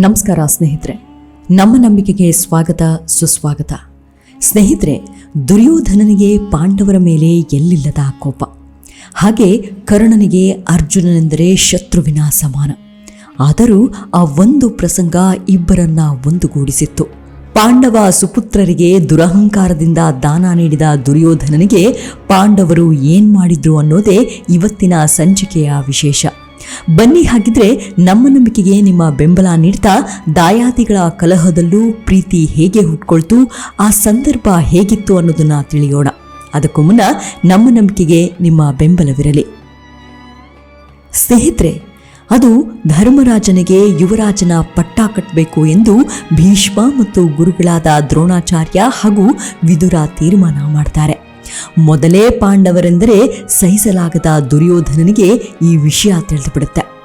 ನಮಸ್ಕಾರ ಸ್ನೇಹಿತರೆ. ನಮ್ಮ ನಂಬಿಕೆಗೆ ಸ್ವಾಗತ, ಸುಸ್ವಾಗತ. ಸ್ನೇಹಿತರೆ, ದುರ್ಯೋಧನನಿಗೆ ಪಾಂಡವರ ಮೇಲೆ ಎಲ್ಲಿಲ್ಲದ ಕೋಪ. ಹಾಗೆ ಕರ್ಣನಿಗೆ ಅರ್ಜುನನೆಂದರೆ ಶತ್ರುವಿನ ಸಮಾನ ಆದರೂ ಆ ಒಂದು ಪ್ರಸಂಗ ಇಬ್ಬರನ್ನ ಒಂದುಗೂಡಿಸಿತ್ತು. ಪಾಂಡವ ಸುಪುತ್ರರಿಗೆ ದುರಹಂಕಾರದಿಂದ ದಾನ ನೀಡಿದ ದುರ್ಯೋಧನನಿಗೆ ಪಾಂಡವರು ಏನ್ ಮಾಡಿದ್ರು ಅನ್ನೋದೇ ಇವತ್ತಿನ ಸಂಚಿಕೆಯ ವಿಶೇಷ. ಬನ್ನಿ ಹಾಗಿದ್ರೆ ನಮ್ಮ ನಂಬಿಕೆಗೆ ನಿಮ್ಮ ಬೆಂಬಲ ನೀಡ್ತಾ ದಾಯಾದಿಗಳ ಕಲಹದಲ್ಲೂ ಪ್ರೀತಿ ಹೇಗೆ ಹುಟ್ಕೊಳ್ತು, ಆ ಸಂದರ್ಭ ಹೇಗಿತ್ತು ಅನ್ನೋದನ್ನ ತಿಳಿಯೋಣ. ಅದಕ್ಕೂ ಮುನ್ನ ನಮ್ಮ ನಂಬಿಕೆಗೆ ನಿಮ್ಮ ಬೆಂಬಲವಿರಲಿ. ಸ್ನೇಹಿತರೆ, ಅದು ಧರ್ಮರಾಜನಿಗೆ ಯುವರಾಜನ ಪಟ್ಟ ಕಟ್ಟಬೇಕು ಎಂದು ಭೀಷ್ಮ ಮತ್ತು ಗುರುಗಳಾದ ದ್ರೋಣಾಚಾರ್ಯ ಹಾಗೂ ವಿದುರ ತೀರ್ಮಾನ ಮಾಡ್ತಾರೆ. ಮೊದಲೇ ಪಾಂಡವರೆಂದರೆ ಸಹಿಸಲಾಗದ ದುರ್ಯೋಧನನಿಗೆ ಈ ವಿಷಯ ತಿಳಿದುಬಿಡುತ್ತೆ.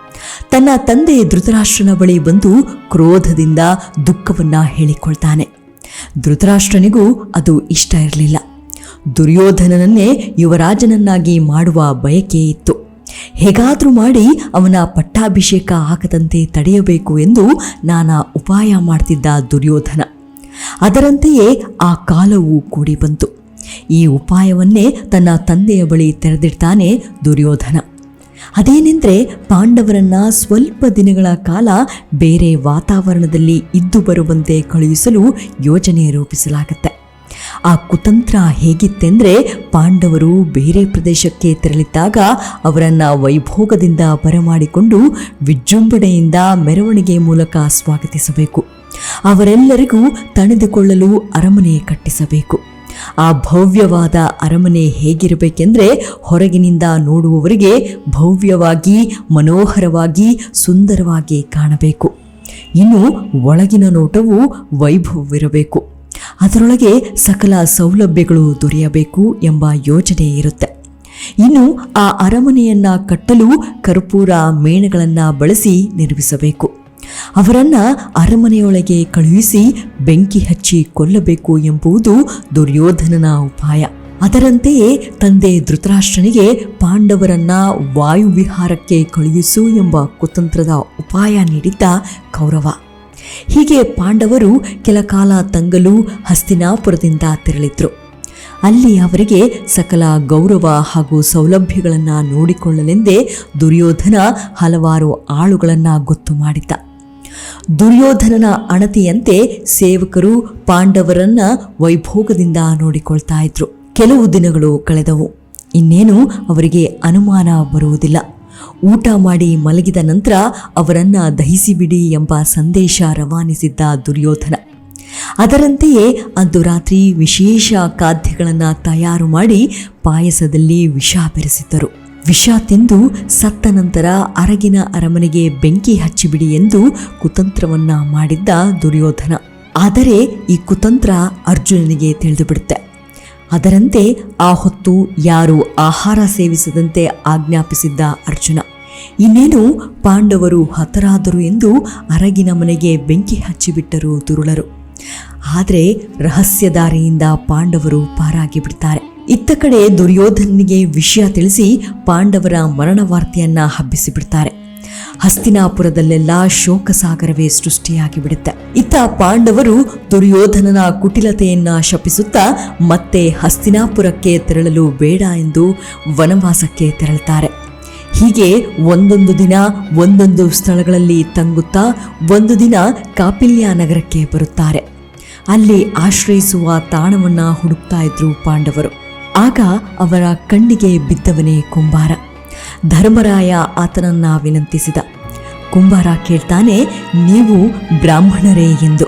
ತನ್ನ ತಂದೆ ಧೃತರಾಷ್ಟ್ರನ ಬಳಿ ಬಂದು ಕ್ರೋಧದಿಂದ ದುಃಖವನ್ನ ಹೇಳಿಕೊಳ್ತಾನೆ. ಧೃತರಾಷ್ಟ್ರನಿಗೂ ಅದು ಇಷ್ಟ ಇರಲಿಲ್ಲ. ದುರ್ಯೋಧನನನ್ನೇ ಯುವರಾಜನನ್ನಾಗಿ ಮಾಡುವ ಬಯಕೆ ಇತ್ತು. ಹೇಗಾದರೂ ಮಾಡಿ ಅವನ ಪಟ್ಟಾಭಿಷೇಕ ಆಗದಂತೆ ತಡೆಯಬೇಕು ಎಂದು ನಾನಾ ಉಪಾಯ ಮಾಡ್ತಿದ್ದ ದುರ್ಯೋಧನ. ಅದರಂತೆಯೇ ಆ ಕಾಲವೂ ಕೂಡಿ ಬಂತು ಈ ಉಪಾಯವನ್ನೇ ತನ್ನ ತಂದೆಯ ಬಳಿ ತೆರೆದಿಡ್ತಾನೆ ದುರ್ಯೋಧನ. ಅದೇನೆಂದರೆ ಪಾಂಡವರನ್ನ ಸ್ವಲ್ಪ ದಿನಗಳ ಕಾಲ ಬೇರೆ ವಾತಾವರಣದಲ್ಲಿ ಇದ್ದು ಬರುವಂತೆ ಕಳುಹಿಸಲು ಯೋಜನೆ ರೂಪಿಸಲಾಗುತ್ತೆ. ಆ ಕುತಂತ್ರ ಹೇಗಿತ್ತೆಂದರೆ ಪಾಂಡವರು ಬೇರೆ ಪ್ರದೇಶಕ್ಕೆ ತೆರಳಿದ್ದಾಗ ಅವರನ್ನು ವೈಭೋಗದಿಂದ ಬರಮಾಡಿಕೊಂಡು ವಿಜೃಂಭಣೆಯಿಂದ ಮೆರವಣಿಗೆ ಮೂಲಕ ಸ್ವಾಗತಿಸಬೇಕು. ಅವರೆಲ್ಲರಿಗೂ ತಣಿದುಕೊಳ್ಳಲು ಅರಮನೆ ಕಟ್ಟಿಸಬೇಕು. ಆ ಭವ್ಯವಾದ ಅರಮನೆ ಹೇಗಿರಬೇಕೆಂದರೆ ಹೊರಗಿನಿಂದ ನೋಡುವವರಿಗೆ ಭವ್ಯವಾಗಿ, ಮನೋಹರವಾಗಿ, ಸುಂದರವಾಗಿ ಕಾಣಬೇಕು. ಇನ್ನು ಒಳಗಿನ ನೋಟವು ವೈಭವವಿರಬೇಕು. ಅದರೊಳಗೆ ಸಕಲ ಸೌಲಭ್ಯಗಳು ದೊರೆಯಬೇಕು ಎಂಬ ಯೋಜನೆ ಇರುತ್ತೆ. ಇನ್ನು ಆ ಅರಮನೆಯನ್ನ ಕಟ್ಟಲು ಕರ್ಪೂರ ಮೇಣಗಳನ್ನು ಬಳಸಿ ನಿರ್ಮಿಸಬೇಕು. ಅವರನ್ನ ಅರಮನೆಯೊಳಗೆ ಕಳುಹಿಸಿ ಬೆಂಕಿ ಹಚ್ಚಿ ಕೊಲ್ಲಬೇಕು ಎಂಬುದು ದುರ್ಯೋಧನನ ಉಪಾಯ. ಅದರಂತೆಯೇ ತಂದೆ ಧೃತರಾಷ್ಟ್ರನಿಗೆ ಪಾಂಡವರನ್ನ ವಾಯುವಿಹಾರಕ್ಕೆ ಕಳುಹಿಸು ಎಂಬ ಕುತಂತ್ರದ ಉಪಾಯ ನೀಡಿದ್ದ ಕೌರವ. ಹೀಗೆ ಪಾಂಡವರು ಕೆಲ ಕಾಲ ತಂಗಲು ಹಸ್ತಿನಾಪುರದಿಂದ ತೆರಳಿದ್ರು. ಅಲ್ಲಿ ಅವರಿಗೆ ಸಕಲ ಗೌರವ ಹಾಗೂ ಸೌಲಭ್ಯಗಳನ್ನು ನೋಡಿಕೊಳ್ಳಲೆಂದೇ ದುರ್ಯೋಧನ ಹಲವಾರು ಆಳುಗಳನ್ನು ಗೊತ್ತು ಮಾಡಿದ್ದ. ದುರ್ಯೋಧನನ ಅಣತಿಯಂತೆ ಸೇವಕರು ಪಾಂಡವರನ್ನ ವೈಭೋಗದಿಂದ ನೋಡಿಕೊಳ್ತಾ ಇದ್ರು. ಕೆಲವು ದಿನಗಳು ಕಳೆದವು. ಇನ್ನೇನು ಅವರಿಗೆ ಅನುಮಾನ ಬರುವುದಿಲ್ಲ. ಊಟ ಮಾಡಿ ಮಲಗಿದ ನಂತರ ಅವರನ್ನು ದಹಿಸಿಬಿಡಿ ಎಂಬ ಸಂದೇಶ ರವಾನಿಸಿದ್ದ ದುರ್ಯೋಧನ. ಅದರಂತೆಯೇ ಅಂದು ರಾತ್ರಿ ವಿಶೇಷ ಖಾದ್ಯಗಳನ್ನು ತಯಾರು ಮಾಡಿ ಪಾಯಸದಲ್ಲಿ ವಿಷ ಬೆರೆಸಿದ್ದರು. ವಿಷ ತಿಂದು ಸತ್ತ ನಂತರ ಅರಗಿನ ಅರಮನೆಗೆ ಬೆಂಕಿ ಹಚ್ಚಿಬಿಡಿ ಎಂದು ಕುತಂತ್ರವನ್ನ ಮಾಡಿದ್ದ ದುರ್ಯೋಧನ. ಆದರೆ ಈ ಕುತಂತ್ರ ಅರ್ಜುನನಿಗೆ ತಿಳಿದುಬಿಡುತ್ತೆ. ಅದರಂತೆ ಆ ಹೊತ್ತು ಯಾರು ಆಹಾರ ಸೇವಿಸದಂತೆ ಆಜ್ಞಾಪಿಸಿದ್ದ ಅರ್ಜುನ. ಇನ್ನೇನು ಪಾಂಡವರು ಹತರಾದರು ಎಂದು ಅರಗಿನ ಮನೆಗೆ ಬೆಂಕಿ ಹಚ್ಚಿಬಿಟ್ಟರು ದುರುಳರು. ಆದರೆ ರಹಸ್ಯದಾರಿಯಿಂದ ಪಾಂಡವರು ಪಾರಾಗಿ ಬಿಡ್ತಾರೆ ಇತ್ತ ಕಡೆ ದುರ್ಯೋಧನನಿಗೆ ವಿಷಯ ತಿಳಿಸಿ ಪಾಂಡವರ ಮರಣ ವಾರ್ತೆಯನ್ನ ಹಬ್ಬಿಸಿಬಿಡ್ತಾರೆ. ಹಸ್ತಿನಾಪುರದಲ್ಲೆಲ್ಲ ಶೋಕಸಾಗರವೇ ಸೃಷ್ಟಿಯಾಗಿ ಬಿಡುತ್ತೆ. ಇತ್ತ ಪಾಂಡವರು ದುರ್ಯೋಧನನ ಕುಟಿಲತೆಯನ್ನ ಶಪಿಸುತ್ತಾ ಮತ್ತೆ ಹಸ್ತಿನಾಪುರಕ್ಕೆ ತೆರಳಲು ಬೇಡ ಎಂದು ವನವಾಸಕ್ಕೆ ತೆರಳುತ್ತಾರೆ ಹೀಗೆ ಒಂದೊಂದು ದಿನ ಒಂದೊಂದು ಸ್ಥಳಗಳಲ್ಲಿ ತಂಗುತ್ತಾ ಒಂದು ದಿನ ಕಾಪಿಲ್ಯ ನಗರಕ್ಕೆ ಬರುತ್ತಾರೆ. ಅಲ್ಲಿ ಆಶ್ರಯಿಸುವ ತಾಣವನ್ನು ಹುಡುಕ್ತಾ ಇದ್ರು ಪಾಂಡವರು. ಆಗ ಅವರ ಕಣ್ಣಿಗೆ ಬಿದ್ದವನೇ ಕುಂಬಾರ. ಧರ್ಮರಾಯ ಆತನನ್ನ ವಿನಂತಿಸಿದ. ಕುಂಬಾರ ಕೇಳ್ತಾನೆ, ನೀವು ಬ್ರಾಹ್ಮಣರೇ ಎಂದು.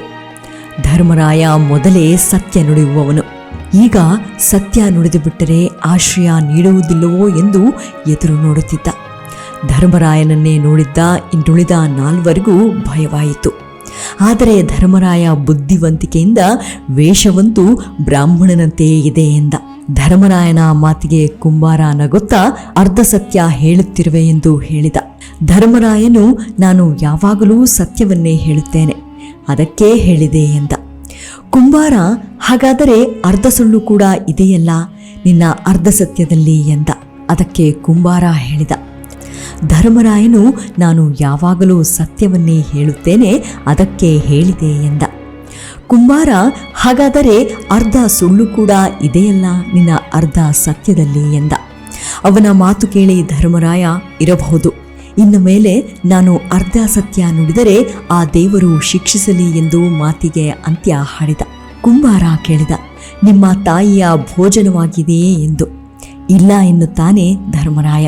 ಧರ್ಮರಾಯ ಮೊದಲೇ ಸತ್ಯ ನುಡಿಯುವವನು. ಈಗ ಸತ್ಯ ನುಡಿದು ಬಿಟ್ಟರೆ ಆಶ್ರಯ ನೀಡುವುದಿಲ್ಲವೋ ಎಂದು ಎದುರು ನೋಡುತ್ತಿದ್ದ. ಧರ್ಮರಾಯನನ್ನೇ ನೋಡಿದ್ದ ಇನ್ನುಳಿದ ನಾಲ್ವರಿಗೂ ಭಯವಾಯಿತು. ಆದರೆ ಧರ್ಮರಾಯ ಬುದ್ಧಿವಂತಿಕೆಯಿಂದ ವೇಷವಂತೂ ಬ್ರಾಹ್ಮಣನಂತೆಯೇ ಇದೆ ಎಂದ. ಧರ್ಮರಾಯನ ಮಾತಿಗೆ ಕುಂಬಾರ ನಗುತ್ತಾ ಅರ್ಧ ಸತ್ಯ ಹೇಳುತ್ತಿರುವೆ ಎಂದು ಹೇಳಿದ. ಧರ್ಮರಾಯನು, ನಾನು ಯಾವಾಗಲೂ ಸತ್ಯವನ್ನೇ ಹೇಳುತ್ತೇನೆ. ಅದಕ್ಕೇ ಹೇಳಿದೆ ಎಂದ. ಕುಂಬಾರ, ಹಾಗಾದರೆ ಅರ್ಧ ಸುಳ್ಳು ಕೂಡ ಇದೆಯಲ್ಲ? ನಿನ್ನ ಅರ್ಧ ಸತ್ಯದಲ್ಲಿ ಎಂದ. ಅದಕ್ಕೆ ಕುಂಬಾರ ಹೇಳಿದ. ಧರ್ಮರಾಯನು, ನಾನು ಯಾವಾಗಲೂ ಸತ್ಯವನ್ನೇ ಹೇಳುತ್ತೇನೆ. ಅದಕ್ಕೆ ಹೇಳಿದೆ ಎಂದ. ಕುಂಬಾರ, ಹಾಗಾದರೆ ಅರ್ಧ ಸುಳ್ಳು ಕೂಡ ಇದೆಯಲ್ಲ ನಿನ್ನ ಅರ್ಧ ಸತ್ಯದಲ್ಲಿ ಎಂದ. ಅವನ ಮಾತು ಕೇಳಿ ಧರ್ಮರಾಯ ಇರಬಹುದು. ಇನ್ನು ಮೇಲೆ ನಾನು ಅರ್ಧ ಸತ್ಯ ನುಡಿದರೆ ಆ ದೇವರು ಶಿಕ್ಷಿಸಲಿ ಎಂದು ಮಾತಿಗೆ ಅಂತ್ಯ ಹಾಡಿದ. ಕುಂಬಾರ ಕೇಳಿದ, ನಿಮ್ಮ ತಾಯಿಯ ಭೋಜನವಾಗಿದೆಯೇ ಎಂದು. ಇಲ್ಲ ಎನ್ನುತ್ತಾನೆ ಧರ್ಮರಾಯ.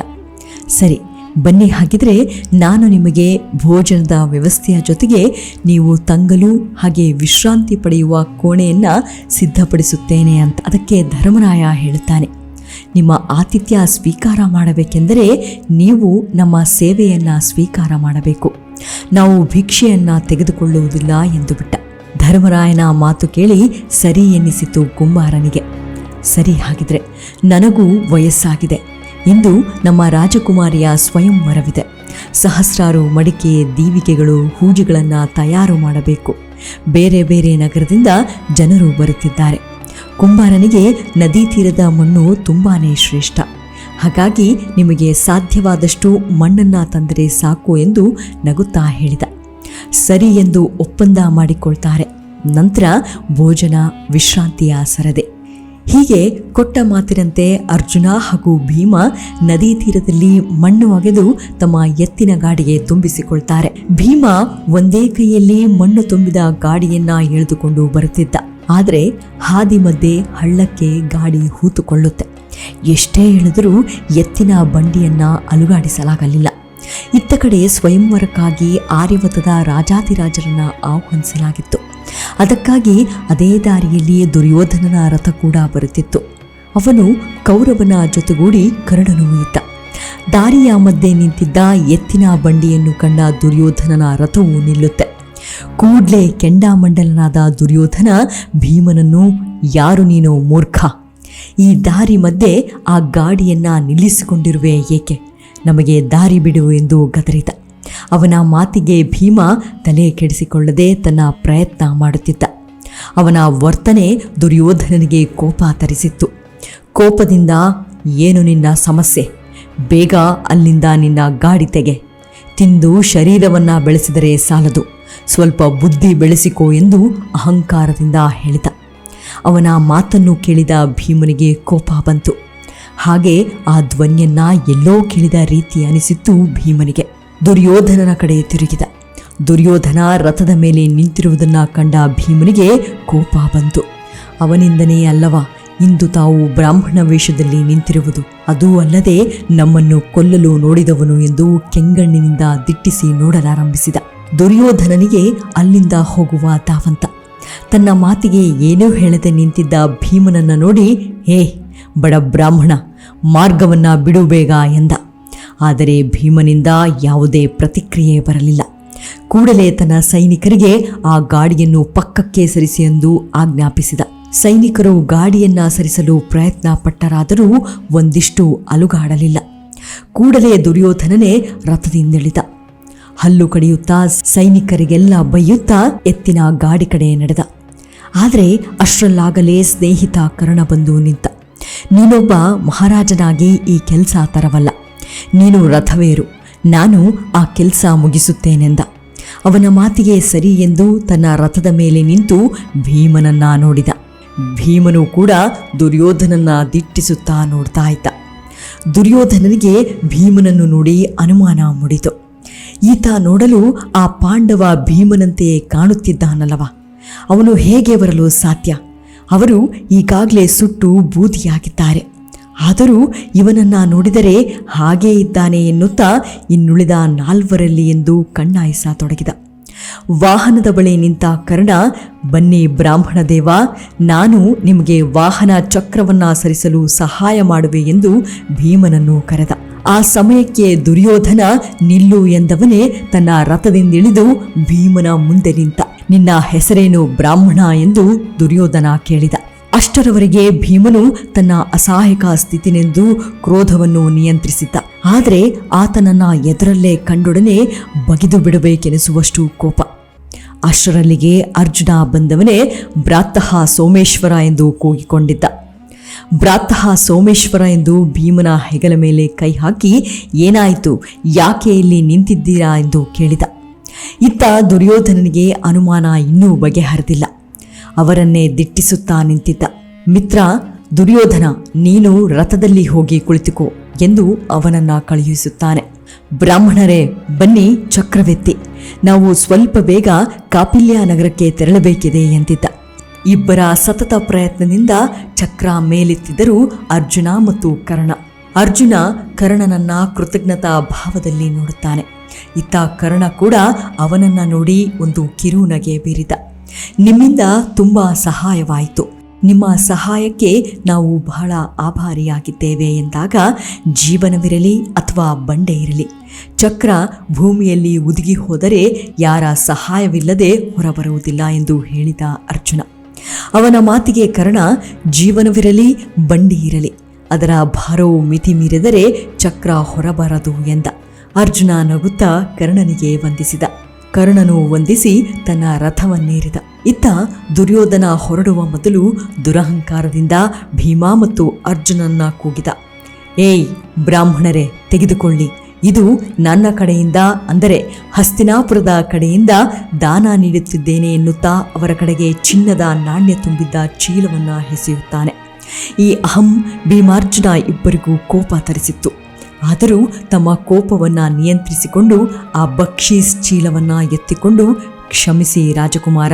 ಸರಿ ಬನ್ನಿ ಹಾಗಿದ್ರೆ ನಾನು ನಿಮಗೆ ಭೋಜನದ ವ್ಯವಸ್ಥೆಯ ಜೊತೆಗೆ ನೀವು ತಂಗಲು ಹಾಗೆ ವಿಶ್ರಾಂತಿ ಪಡೆಯುವ ಕೋಣೆಯನ್ನು ಸಿದ್ಧಪಡಿಸುತ್ತೇನೆ ಅಂತ ಅದಕ್ಕೆ ಧರ್ಮರಾಯ ಹೇಳುತ್ತಾನೆ. ನಿಮ್ಮ ಆತಿಥ್ಯ ಸ್ವೀಕಾರ ಮಾಡಬೇಕೆಂದರೆ ನೀವು ನಮ್ಮ ಸೇವೆಯನ್ನು ಸ್ವೀಕಾರ ಮಾಡಬೇಕು. ನಾವು ಭಿಕ್ಷೆಯನ್ನು ತೆಗೆದುಕೊಳ್ಳುವುದಿಲ್ಲ ಎಂದು ಬಿಟ್ಟ. ಧರ್ಮರಾಯನ ಮಾತು ಕೇಳಿ ಸರಿ ಎನ್ನಿಸಿತು ಕುಂಬಾರನಿಗೆ. ಸರಿ ಹಾಗಿದ್ರೆ ನನಗೂ ವಯಸ್ಸಾಗಿದೆ. ಇಂದು ನಮ್ಮ ರಾಜಕುಮಾರಿಯ ಸ್ವಯಂವರವಿದೆ ಸಹಸ್ರಾರು ಮಡಿಕೆ ದೀವಿಗೆಗಳು ಹೂಜುಗಳನ್ನು ತಯಾರು ಮಾಡಬೇಕು. ಬೇರೆ ಬೇರೆ ನಗರದಿಂದ ಜನರು ಬರುತ್ತಿದ್ದಾರೆ. ಕುಂಬಾರನಿಗೆ ನದಿ ತೀರದ ಮಣ್ಣು ತುಂಬಾ ಶ್ರೇಷ್ಠ. ಹಾಗಾಗಿ ನಿಮಗೆ ಸಾಧ್ಯವಾದಷ್ಟು ಮಣ್ಣನ್ನು ತಂದರೆ ಸಾಕು ಎಂದು ನಗುತ್ತಾ ಹೇಳಿದ. ಸರಿ ಎಂದು ಒಪ್ಪಂದ ಮಾಡಿಕೊಳ್ತಾರೆ. ನಂತರ ಭೋಜನ ವಿಶ್ರಾಂತಿಯ ಸರದೆ. ಹೀಗೆ ಕೊಟ್ಟ ಮಾತಿನಂತೆ ಅರ್ಜುನ ಹಾಗೂ ಭೀಮ ನದಿ ತೀರದಲ್ಲಿ ಮಣ್ಣು ಒಗೆದು ತಮ್ಮ ಎತ್ತಿನ ಗಾಡಿಗೆ ತುಂಬಿಸಿಕೊಳ್ತಾರೆ. ಭೀಮ ಒಂದೇ ಕೈಯಲ್ಲಿ ಮಣ್ಣು ತುಂಬಿದ ಗಾಡಿಯನ್ನ ಎಳೆದುಕೊಂಡು ಬರುತ್ತಿದ್ದ. ಆದರೆ ಹಾದಿ ಮಧ್ಯೆ ಹಳ್ಳಕ್ಕೆ ಗಾಡಿ ಹೂತುಕೊಳ್ಳುತ್ತೆ. ಎಷ್ಟೇ ಎಳೆದರೂ ಎತ್ತಿನ ಬಂಡಿಯನ್ನ ಅಲುಗಾಡಿಸಲಾಗಲಿಲ್ಲ. ಇತ್ತ ಕಡೆ ಸ್ವಯಂವರಕ್ಕಾಗಿ ಆರ್ಯವತದ ರಾಜಾದಿರಾಜರನ್ನ ಆಹ್ವಾನಿಸಲಾಗಿತ್ತು. ಅದಕ್ಕಾಗಿ ಅದೇ ದಾರಿಯಲ್ಲಿ ದುರ್ಯೋಧನನ ರಥ ಕೂಡ ಬರುತ್ತಿತ್ತು. ಅವನು ಕೌರವನ ಜೊತೆಗೂಡಿ ಕರಡನು ಇದ್ದ ದಾರಿಯ ಮಧ್ಯೆ ನಿಂತಿದ್ದ ಎತ್ತಿನ ಬಂಡಿಯನ್ನು ಕಂಡ ದುರ್ಯೋಧನನ ರಥವು ನಿಲ್ಲುತ್ತೆ. ಕೂಡ್ಲೆ ಕೆಂಡಾಮಂಡಲನಾದ ದುರ್ಯೋಧನ ಭೀಮನನ್ನು, ಯಾರು ನೀನು ಮೂರ್ಖ? ಈ ದಾರಿ ಮಧ್ಯೆ ಆ ಗಾಡಿಯನ್ನ ನಿಲ್ಲಿಸಿಕೊಂಡಿರುವೆ ಏಕೆ? ನಮಗೆ ದಾರಿ ಬಿಡು ಎಂದು ಗದರಿದ ಅವನ ಮಾತಿಗೆ ಭೀಮ ತಲೆ ಕೆಡಿಸಿಕೊಳ್ಳದೆ ತನ್ನ ಪ್ರಯತ್ನ ಮಾಡುತ್ತಿದ್ದ. ಅವನ ವರ್ತನೆ ದುರ್ಯೋಧನನಿಗೆ ಕೋಪ ತರಿಸಿತ್ತು. ಕೋಪದಿಂದ, ಏನು ನಿನ್ನ ಸಮಸ್ಯೆ? ಬೇಗ ಅಲ್ಲಿಂದ ನಿನ್ನ ಗಾಡಿ ತೆಗೆ. ತಿಂದು ಶರೀರವನ್ನ ಬೆಳೆಸಿದರೆ ಸಾಲದು. ಸ್ವಲ್ಪ ಬುದ್ಧಿ ಬೆಳೆಸಿಕೋ ಎಂದು ಅಹಂಕಾರದಿಂದ ಹೇಳಿದ. ಅವನ ಮಾತನ್ನು ಕೇಳಿದ ಭೀಮನಿಗೆ ಕೋಪ ಬಂತು. ಹಾಗೆ ಆ ಧ್ವನಿಯನ್ನ ಎಲ್ಲೋ ಕೇಳಿದ ರೀತಿ ಅನಿಸಿತ್ತು ಭೀಮನಿಗೆ. ದುರ್ಯೋಧನನ ಕಡೆ ತಿರುಗಿದ. ದುರ್ಯೋಧನ ರಥದ ಮೇಲೆ ನಿಂತಿರುವುದನ್ನ ಕಂಡ ಭೀಮನಿಗೆ ಕೋಪ ಬಂತು. ಅವನಿಂದನೇ ಅಲ್ಲವ, ಇಂದು ತಾವು ಬ್ರಾಹ್ಮಣ ವೇಷದಲ್ಲಿ ನಿಂತಿರುವುದು. ಅದೂ ಅಲ್ಲದೆ ನಮ್ಮನ್ನು ಕೊಲ್ಲಲು ನೋಡಿದವನು ಎಂದು ಕೆಂಗಣ್ಣಿನಿಂದ ದಿಟ್ಟಿಸಿ ನೋಡಲಾರಂಭಿಸಿದ. ದುರ್ಯೋಧನನಿಗೆ ಅಲ್ಲಿಂದ ಹೋಗುವ ತಾವಂತ ತನ್ನ ಮಾತಿಗೆ ಏನೂ ಹೇಳದೆ ನಿಂತಿದ್ದ ಭೀಮನನ್ನ ನೋಡಿ ಹೇ ಬಡ ಬ್ರಾಹ್ಮಣ, ಮಾರ್ಗವನ್ನ ಬಿಡು ಬೇಗ ಎಂದ. ಆದರೆ ಭೀಮನಿಂದ ಯಾವುದೇ ಪ್ರತಿಕ್ರಿಯೆ ಬರಲಿಲ್ಲ. ಕೂಡಲೇ ತನ್ನ ಸೈನಿಕರಿಗೆ ಆ ಗಾಡಿಯನ್ನು ಪಕ್ಕಕ್ಕೆ ಸರಿಸಿ ಎಂದು ಆಜ್ಞಾಪಿಸಿದ. ಸೈನಿಕರು ಗಾಡಿಯನ್ನ ಸರಿಸಲು ಪ್ರಯತ್ನ ಪಟ್ಟರಾದರೂ ಒಂದಿಷ್ಟು ಅಲುಗಾಡಲಿಲ್ಲ. ಕೂಡಲೇ ದುರ್ಯೋಧನನೇ ರಥದಿಂದಿಳಿದ. ಹಲ್ಲು ಕಡಿಯುತ್ತಾ ಸೈನಿಕರಿಗೆಲ್ಲ ಬೈಯುತ್ತಾ ಎತ್ತಿನ ಗಾಡಿ ಕಡೆ ನಡೆದ. ಆದರೆ ಅಷ್ಟರಲ್ಲಾಗಲೇ ಸ್ನೇಹಿತ ಕರ್ಣ ಬಂದು ನಿಂತ. ನೀನೊಬ್ಬ ಮಹಾರಾಜನಾಗಿ ಈ ಕೆಲಸ ತರವಲ್ಲ. ನೀನು ರಥವೇರು. ನಾನು ಆ ಕೆಲಸ ಮುಗಿಸುತ್ತೇನೆಂದ. ಅವನ ಮಾತಿಗೆ ಸರಿ ಎಂದು ತನ್ನ ರಥದ ಮೇಲೆ ನಿಂತು ಭೀಮನನ್ನ ನೋಡಿದ. ಭೀಮನು ಕೂಡ ದುರ್ಯೋಧನನ್ನ ದಿಟ್ಟಿಸುತ್ತಾ ನೋಡ್ತಾ ಇದ್ದ. ದುರ್ಯೋಧನನಿಗೆ ಭೀಮನನ್ನು ನೋಡಿ ಅನುಮಾನ ಮೂಡಿತು. ಈತ ನೋಡಲು ಆ ಪಾಂಡವ ಭೀಮನಂತೆಯೇ ಕಾಣುತ್ತಿದ್ದಾನಲ್ಲವ. ಅವನು ಹೇಗೆ ಬರಲು ಸಾಧ್ಯ? ಅವರು ಈಗಾಗಲೇ ಸುಟ್ಟು ಬೂದಿಯಾಗಿದ್ದಾರೆ. ಆದರೂ ಇವನನ್ನ ನೋಡಿದರೆ ಹಾಗೇ ಇದ್ದಾನೆ ಎನ್ನುತ್ತಾ ಇನ್ನುಳಿದ ನಾಲ್ವರಲ್ಲಿ ಎಂದು ಕಣ್ಣಾಯಿಸತೊಡಗಿದ ವಾಹನದ ಬಳಿ ನಿಂತ ಕರ್ಣ, ಬನ್ನಿ ಬ್ರಾಹ್ಮಣ ದೇವ, ನಾನು ನಿಮಗೆ ವಾಹನ ಚಕ್ರವನ್ನ ಸರಿಸಲು ಸಹಾಯ ಮಾಡುವೆ ಎಂದು ಭೀಮನನ್ನು ಕರೆದ. ಆ ಸಮಯಕ್ಕೆ ದುರ್ಯೋಧನ ನಿಲ್ಲು ಎಂದವನೇ ತನ್ನ ರಥದಿಂದಿಳಿದು ಭೀಮನ ಮುಂದೆ ನಿಂತ. ನಿನ್ನ ಹೆಸರೇನು ಬ್ರಾಹ್ಮಣ ಎಂದು ದುರ್ಯೋಧನ ಕೇಳಿದ. ಅಷ್ಟರವರೆಗೆ ಭೀಮನು ತನ್ನ ಅಸಹಾಯಕ ಸ್ಥಿತಿನೆಂದು ಕ್ರೋಧವನ್ನು ನಿಯಂತ್ರಿಸಿದ್ದ. ಆದರೆ ಆತನನ್ನ ಎದರಲ್ಲೇ ಕಂಡೊಡನೆ ಬಗಿದು ಬಿಡಬೇಕೆನಿಸುವಷ್ಟು ಕೋಪ. ಅಷ್ಟರಲ್ಲಿಗೆ ಅರ್ಜುನ ಬಂದವನೇ ಭ್ರಾತಃ ಸೋಮೇಶ್ವರ ಎಂದು ಕೂಗಿಕೊಂಡಿದ್ದ. ಭ್ರಾತಃ ಸೋಮೇಶ್ವರ ಎಂದು ಭೀಮನ ಹೆಗಲ ಮೇಲೆ ಕೈ ಹಾಕಿ, ಏನಾಯಿತು? ಯಾಕೆ ಇಲ್ಲಿ ನಿಂತಿದ್ದೀರಾ ಎಂದು ಕೇಳಿದ. ಇತ್ತ ದುರ್ಯೋಧನನಿಗೆ ಅನುಮಾನ ಇನ್ನೂ ಬಗೆಹರಿದಿಲ್ಲ. ಅವರನ್ನೇ ದಿಟ್ಟಿಸುತ್ತಾ ನಿಂತಿದ್ದ. ಮಿತ್ರ, ದುರ್ಯೋಧನ, ನೀನು ರಥದಲ್ಲಿ ಹೋಗಿ ಕುಳಿತುಕೋ ಎಂದು ಅವನನ್ನ ಕಳುಹಿಸುತ್ತಾನೆ. ಬ್ರಾಹ್ಮಣರೇ, ಬನ್ನಿ ಚಕ್ರವೆತ್ತಿ. ನಾವು ಸ್ವಲ್ಪ ಬೇಗ ಕಾಪಿಲ್ಯ ನಗರಕ್ಕೆ ತೆರಳಬೇಕಿದೆ ಎಂದಿದ್ದ. ಇಬ್ಬರ ಸತತ ಪ್ರಯತ್ನದಿಂದ ಚಕ್ರ ಮೇಲೆತ್ತಿದ್ದರು ಅರ್ಜುನ ಮತ್ತು ಕರ್ಣ. ಅರ್ಜುನ ಕರ್ಣನನ್ನ ಕೃತಜ್ಞತಾ ಭಾವದಲ್ಲಿ ನೋಡುತ್ತಾನೆ. ಇತ್ತ ಕರ್ಣ ಕೂಡ ಅವನನ್ನ ನೋಡಿ ಒಂದು ಕಿರುನಗೆ ಬೀರಿದ. ನಿಮ್ಮಿಂದ ತುಂಬ ಸಹಾಯವಾಯಿತು. ನಿಮ್ಮ ಸಹಾಯಕ್ಕೆ ನಾವು ಬಹಳ ಆಭಾರಿಯಾಗಿದ್ದೇವೆ ಎಂದಾಗ ಜೀವನವಿರಲಿ ಅಥವಾ ಬಂಡೆ ಇರಲಿ, ಚಕ್ರ ಭೂಮಿಯಲ್ಲಿ ಉದುಗಿ ಹೋದರೆ ಯಾರ ಸಹಾಯವಿಲ್ಲದೆ ಹೊರಬರುವುದಿಲ್ಲ ಎಂದು ಹೇಳಿದ ಅರ್ಜುನ. ಅವನ ಮಾತಿಗೆ ಕರ್ಣ ಜೀವನವಿರಲಿ, ಬಂಡಿ ಇರಲಿ, ಅದರ ಭಾರವು ಮಿತಿ ಮೀರಿದರೆ ಚಕ್ರ ಹೊರಬರದು ಎಂದ. ಅರ್ಜುನ ನಗುತ್ತಾ ಕರ್ಣನಿಗೆ ವಂದಿಸಿದ. ಕರ್ಣನು ವಂದಿಸಿ ತನ್ನ ರಥವನ್ನೇರಿದ. ಇತ್ತ ದುರ್ಯೋಧನ ಹೊರಡುವ ಮೊದಲು ದುರಹಂಕಾರದಿಂದ ಭೀಮಾ ಮತ್ತು ಅರ್ಜುನನ್ನ ಕೂಗಿದ. ಏಯ್ ಬ್ರಾಹ್ಮಣರೇ, ತೆಗೆದುಕೊಳ್ಳಿ. ಇದು ನನ್ನ ಕಡೆಯಿಂದ ಅಂದರೆ ಹಸ್ತಿನಾಪುರದ ಕಡೆಯಿಂದ ದಾನ ನೀಡುತ್ತಿದ್ದೇನೆ ಎನ್ನುತ್ತಾ ಅವರ ಕಡೆಗೆ ಚಿನ್ನದ ನಾಣ್ಯ ತುಂಬಿದ್ದ ಚೀಲವನ್ನು ಹೆಸೆಯುತ್ತಾನೆ ಈ ಅಹಂ ಭೀಮಾರ್ಜುನ ಇಬ್ಬರಿಗೂ ಕೋಪ ತರಿಸಿತ್ತು. ಆದರೂ ತಮ್ಮ ಕೋಪವನ್ನು ನಿಯಂತ್ರಿಸಿಕೊಂಡು ಆ ಬಕ್ಷೀಸ್ ಚೀಲವನ್ನು ಎತ್ತಿಕೊಂಡು ಕ್ಷಮಿಸಿ ರಾಜಕುಮಾರ,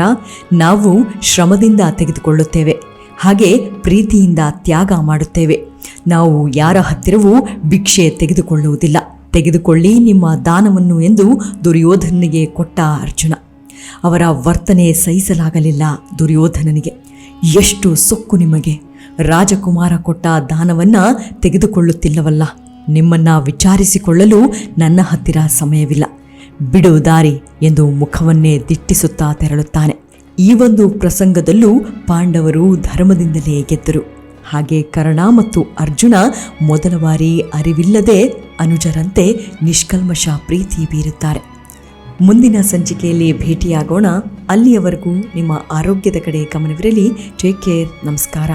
ನಾವು ಶ್ರಮದಿಂದ ತೆಗೆದುಕೊಳ್ಳುತ್ತೇವೆ. ಹಾಗೆ ಪ್ರೀತಿಯಿಂದ ತ್ಯಾಗ ಮಾಡುತ್ತೇವೆ. ನಾವು ಯಾರ ಹತ್ತಿರವೂ ಭಿಕ್ಷೆ ತೆಗೆದುಕೊಳ್ಳುವುದಿಲ್ಲ. ತೆಗೆದುಕೊಳ್ಳಿ ನಿಮ್ಮ ದಾನವನ್ನು ಎಂದು ದುರ್ಯೋಧನನಿಗೆ ಕೊಟ್ಟ ಅರ್ಜುನ. ಅವರ ವರ್ತನೆ ಸಹಿಸಲಾಗಲಿಲ್ಲ ದುರ್ಯೋಧನನಿಗೆ. ಎಷ್ಟು ಸೊಕ್ಕು ನಿಮಗೆ. ರಾಜಕುಮಾರ ಕೊಟ್ಟ ದಾನವನ್ನು ತೆಗೆದುಕೊಳ್ಳುತ್ತಿಲ್ಲವಲ್ಲ. ನಿಮ್ಮನ್ನ ವಿಚಾರಿಸಿಕೊಳ್ಳಲು ನನ್ನ ಹತ್ತಿರ ಸಮಯವಿಲ್ಲ. ಬಿಡು ದಾರಿ ಎಂದು ಮುಖವನ್ನೇ ದಿಟ್ಟಿಸುತ್ತಾ ತೆರಳುತ್ತಾನೆ. ಈ ಒಂದು ಪ್ರಸಂಗದಲ್ಲೂ ಪಾಂಡವರು ಧರ್ಮದಿಂದಲೇ ಗೆದ್ದರು. ಹಾಗೆ ಕರ್ಣ ಮತ್ತು ಅರ್ಜುನ ಮೊದಲ ಬಾರಿ ಅರಿವಿಲ್ಲದೆ ಅನುಜರಂತೆ ನಿಷ್ಕಲ್ಮಶ ಪ್ರೀತಿ ಬೀರುತ್ತಾರೆ. ಮುಂದಿನ ಸಂಚಿಕೆಯಲ್ಲಿ ಭೇಟಿಯಾಗೋಣ. ಅಲ್ಲಿಯವರೆಗೂ ನಿಮ್ಮ ಆರೋಗ್ಯದ ಕಡೆ ಗಮನವಿರಲಿ. ಟೇಕ್ ಕೇರ್ ನಮಸ್ಕಾರ.